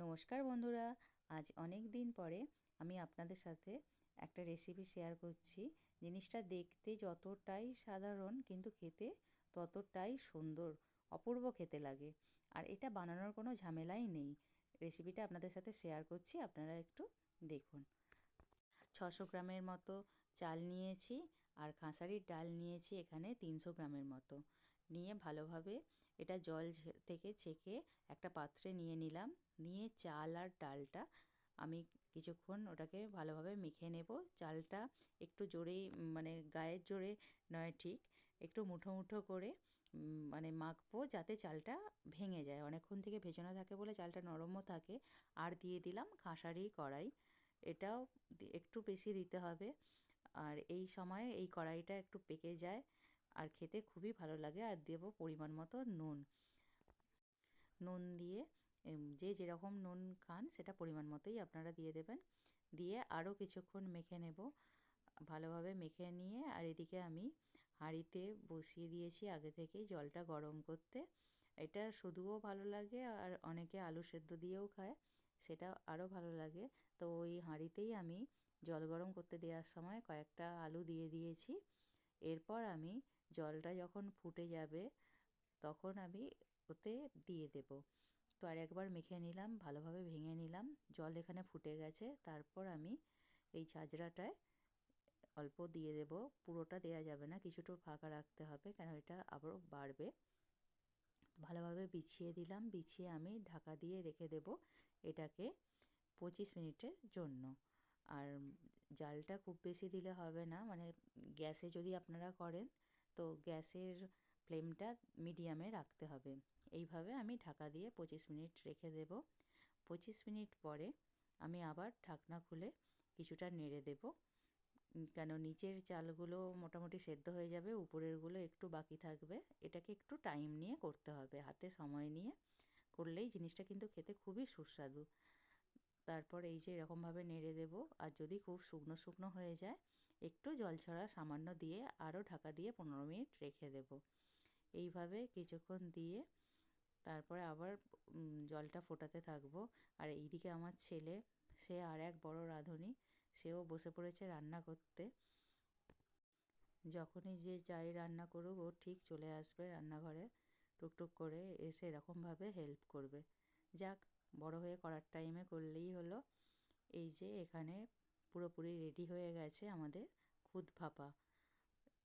নমস্কার বন্ধুরা, আজ অনেক দিন পরে আমি আপনাদের সাথে একটা রেসিপি শেয়ার করছি। জিনিসটা দেখতে যতটাই সাধারণ কিন্তু খেতে ততটাই সুন্দর, অপূর্ব খেতে লাগে। আর এটা বানানোর কোনো ঝামেলাই নেই। রেসিপিটা আপনাদের সাথে শেয়ার করছি, আপনারা একটু দেখুন। ছশো গ্রামের মতো চাল নিয়েছি আর খাঁসারির ডাল নিয়েছি এখানে তিনশো গ্রামের মতো। নিয়ে ভালোভাবে এটা জল থেকে ছেঁকে একটা পাত্রে নিয়ে নিলাম। নিয়ে চাল আর ডালটা আমি কিছুক্ষণ ওটাকে ভালোভাবে মেখে নেব। চালটা একটু জোরেই মানে গায়ের জোরে নয় ঠিক, একটু মুঠো মুঠো করে মানে মাখবো যাতে চালটা ভেঙে যায়। অনেকক্ষণ থেকে ভেজানো থাকে বলে চালটা নরমও থাকে। আর দিয়ে দিলাম খাঁসারি কড়াই। এটাও একটু বেশি দিতে হবে। আর এই সময়ে এই কড়াইটা একটু পেকে যায়। আর খেতে খুবই ভালো লাগে আর দেবো পরিমাণ মতো নুন। নুন দিয়ে যে যেরকম নুন খান সেটা পরিমাণ মতোই আপনারা দিয়ে দেবেন। দিয়ে আরও কিছুক্ষণ মেখে নেব। ভালোভাবে মেখে নিয়ে আর এদিকে আমি হাঁড়িতে বসিয়ে দিয়েছি আগে থেকেই জলটা গরম করতে। এটা শুধুও ভালো লাগে আর অনেকে আলু সেদ্ধ দিয়েও খায় সেটা আরও ভালো লাগে। তো ওই হাঁড়িতেই আমি জল গরম করতে দেওয়ার সময় কয়েকটা আলু দিয়ে দিয়েছি। এরপর আমি জলটা যখন ফুটে যাবে, তখন আমি ওতে দিয়ে দেব। তো আর একবার মেখে নিলাম, ভালোভাবে ভেঙে নিলাম, জল এখানে ফুটে গেছে। তারপর আমি এই ঝাঁঝরাটায় অল্প দিয়ে দেব। পুরোটা দেওয়া যাবে না, কিছুটা ফাঁকা রাখতে হবে, কেন এটা আবারও বাড়বে। ভালোভাবে বিছিয়ে দিলাম, বিছিয়ে আমি ঢাকা দিয়ে রেখে দেব এটাকে পঁচিশ মিনিটের জন্য। আর জালটা খুব বেশি দিলে হবে না। মানে গ্যাসে যদি আপনারা করেন, তো গ্যাসের ফ্লেমটা মিডিয়ামে রাখতে হবে। এইভাবে আমি ঢাকা দিয়ে পঁচিশ মিনিট রেখে দেব। পঁচিশ মিনিট পরে আমি আবার ঢাকনা খুলে কিছুটা নেড়ে দেব। কেন নিচের চালগুলো মোটামুটি সেদ্ধ হয়ে যাবে, উপরেরগুলো একটু বাকি থাকবে। এটাকে একটু টাইম নিয়ে করতে হবে, হাতে সময় নিয়ে। করলেই জিনিসটা কিন্তু খেতে খুবই সুস্বাদু। তারপর এই যে এরকমভাবে নেড়ে দেব, আর যদি খুব শুকনো শুকনো হয়ে যায়, একটু জল ছড়া সামান্য দিয়ে আরও ঢাকা দিয়ে পনেরো মিনিট রেখে দেব। এইভাবে কিছুক্ষণ দিয়ে তারপরে আবার জলটা ফোটাতে থাকব। আর এইদিকে আমার ছেলে, সে আর এক বড় রাঁধুনি, সেও বসে পড়েছে রান্না করতে। যখনই যে যাই রান্না করুক, ও ঠিক চলে আসবে রান্নাঘরে, টুকটুক করে এসে এরকমভাবে হেল্প করবে। যাক বড় হয়ে করার টাইমে করলেই হলো। এই যে এখানে পুরোপুরি রেডি হয়ে গেছে আমাদের খুদ ভাপা।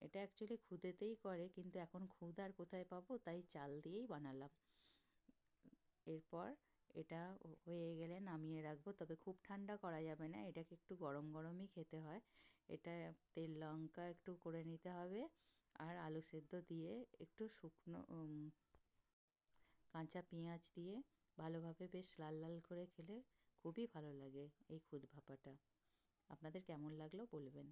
এটা অ্যাকচুয়ালি খুদেতেই করে, কিন্তু এখন খুদ আর কোথায় পাবো? তাই চাল দিয়েই বানালাম। এরপর এটা হয়ে গেলে নামিয়ে রাখব। তবে খুব ঠান্ডা করা যাবে না, এটাকে একটু গরম গরমই খেতে হয়। এটা তেল লঙ্কা একটু করে নিতে হবে আর আলু সেদ্ধ দিয়ে একটু শুকনো কাঁচা পেঁয়াজ দিয়ে ভালোভাবে বেশ লাল লাল করে খেলে খুবই ভালো লাগে এই খুদ ভাপাটা। আপনাদের কেমন লাগল বলবেন।